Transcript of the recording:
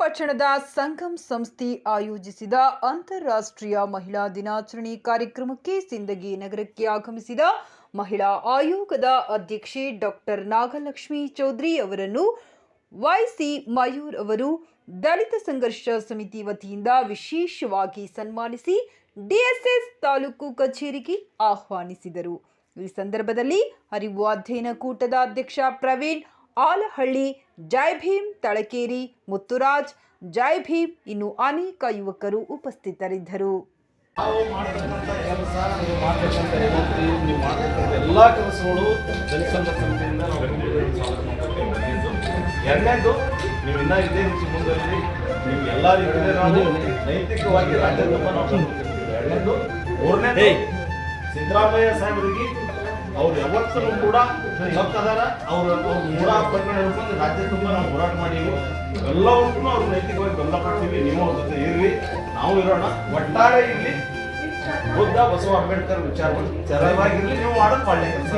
ಪಟ್ಟಣದ ಸಂಗಮ್ ಸಂಸ್ಥೆ ಆಯೋಜಿಸಿದ ಅಂತಾರಾಷ್ಟ್ರೀಯ ಮಹಿಳಾ ದಿನಾಚರಣೆ ಕಾರ್ಯಕ್ರಮಕ್ಕೆ ಸಿಂದಗಿ ನಗರಕ್ಕೆ ಆಗಮಿಸಿದ ಮಹಿಳಾ ಆಯೋಗದ ಅಧ್ಯಕ್ಷೆ ಡಾಕ್ಟರ್ ನಾಗಲಕ್ಷ್ಮಿ ಚೌಧರಿ ಅವರನ್ನು ವೈಸಿ ಮಯೂರ್ ಅವರು ದಲಿತ ಸಂಘರ್ಷ ಸಮಿತಿ ವತಿಯಿಂದ ವಿಶೇಷವಾಗಿ ಸನ್ಮಾನಿಸಿ ಡಿಎಸ್ಎಸ್ ತಾಲೂಕು ಕಚೇರಿಗೆ ಆಹ್ವಾನಿಸಿದರು. ಈ ಸಂದರ್ಭದಲ್ಲಿ ಅರಿವು ಅಧ್ಯಯನ ಕೂಟದ ಅಧ್ಯಕ್ಷ ಪ್ರವೀಣ್ ಆಲಹಳ್ಳಿ ಜೈ ಭೀಮ್ ತಳಕೇರಿ ಮುತ್ತುರಾಜ್ ಜೈ ಭೀಮ್ ಇನ್ನು ಅನೇಕ ಯುವಕರು ಉಪಸ್ಥಿತರಿದ್ದರು. ನಾವು ಮಾಡ್ತಕ್ಕಂಥ ಕೆಲಸ ನೀವು ಮಾಡ್ತಕ್ಕಂಥ ನೌಕರಿ ನೀವು ಮಾಡ್ತಕ್ಕಂಥ ಎಲ್ಲ ಕೆಲಸಗಳು ಜನಸಂಘ ನಾವು ಬೆಂಗಳೂರಲ್ಲಿ ಸ್ವಾಗತ ಮಾಡೋಕ್ಕೆ ಬಂದಿದ್ದು ಎರಡನೇದು ನೀವು ಇನ್ನೂ ಇದೇ ರೀತಿ ನೀವು ಎಲ್ಲ ರೀತಿಯಲ್ಲಿ ನಾವು ನೈತಿಕವಾಗಿ ನಾವು ಎರಡನೇದು ಸಿದ್ದರಾಮಯ್ಯ ಸಾಹೇಬರಿಗೆ ಅವ್ರು ಯಾವತ್ತೂ ಕೂಡ ಸತ್ತದಾರ ಅವ್ರ ಪ್ರಕರಣ ಹಿಡ್ಕೊಂಡು ರಾಜ್ಯ ತುಂಬ ನಾವು ಹೋರಾಟ ಮಾಡೀವಿ ಎಲ್ಲವಕ್ಕೂ ಅವ್ರು ನೈತಿಕವಾಗಿ ಬೆಂಬಲ ಕೊಡ್ತೀವಿ ನೀವು ಅವ್ರ ಜೊತೆ ಇರ್ರಿ ನಾವು ಇರೋಣ ಒಟ್ಟಾರೆ ಇಲ್ಲಿ ಬುದ್ಧ ಬಸವ ಅಂಬೇಡ್ಕರ್ ವಿಚಾರಗಳು ಚೆನ್ನಾಗಿರ್ಲಿ ನೀವು ಮಾಡೋದು ಒಳ್ಳೆ ಕೆಲಸ